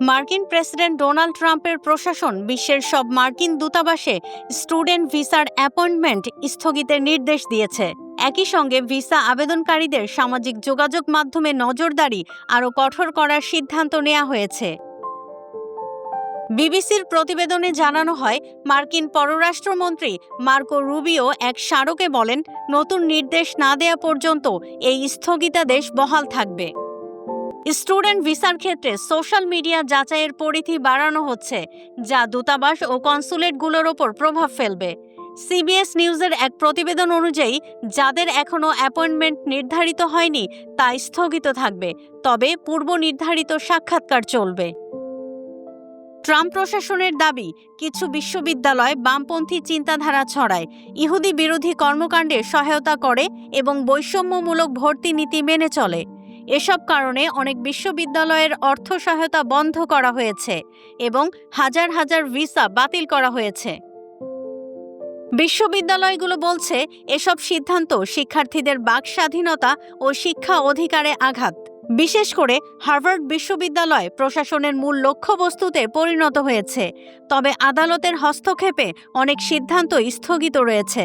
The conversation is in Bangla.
মার্কিন প্রেসিডেন্ট ডোনাল্ড ট্রাম্পের প্রশাসন বিশ্বের সব মার্কিন দূতাবাসে স্টুডেন্ট ভিসার অ্যাপয়েন্টমেন্ট স্থগিতের নির্দেশ দিয়েছে। একই সঙ্গে ভিসা আবেদনকারীদের সামাজিক যোগাযোগ মাধ্যমে নজরদারি আরও কঠোর করার সিদ্ধান্ত নেওয়া হয়েছে। বিবিসির প্রতিবেদনে জানানো হয়, মার্কিন পররাষ্ট্রমন্ত্রী মার্কো রুবিও এক স্মারকে বলেন, নতুন নির্দেশ না দেয়া পর্যন্ত এই স্থগিতাদেশ বহাল থাকবে। স্টুডেন্ট ভিসার ক্ষেত্রে সোশ্যাল মিডিয়া যাচাইয়ের পরিধি বাড়ানো হচ্ছে, যা দূতাবাস ও কনসুলেটগুলোর ওপর প্রভাব ফেলবে। সিবিএস নিউজের এক প্রতিবেদন অনুযায়ী, যাদের এখনও অ্যাপয়েন্টমেন্ট নির্ধারিত হয়নি তা স্থগিত থাকবে, তবে পূর্ব নির্ধারিত সাক্ষাৎকার চলবে। ট্রাম্প প্রশাসনের দাবি, কিছু বিশ্ববিদ্যালয় বামপন্থী চিন্তাধারা ছড়ায়, ইহুদি বিরোধী কর্মকাণ্ডে সহায়তা করে এবং বৈষম্যমূলক ভর্তি নীতি মেনে চলে। এসব কারণে অনেক বিশ্ববিদ্যালয়ের অর্থ সহায়তা বন্ধ করা হয়েছে এবং হাজার হাজার ভিসা বাতিল করা হয়েছে। বিশ্ববিদ্যালয়গুলো বলছে, এসব সিদ্ধান্ত শিক্ষার্থীদের বাক স্বাধীনতা ও শিক্ষা অধিকারে আঘাত। বিশেষ করে হার্ভার্ড বিশ্ববিদ্যালয় প্রশাসনের মূল লক্ষ্যবস্তুতে পরিণত হয়েছে, তবে আদালতের হস্তক্ষেপে অনেক সিদ্ধান্ত স্থগিত রয়েছে।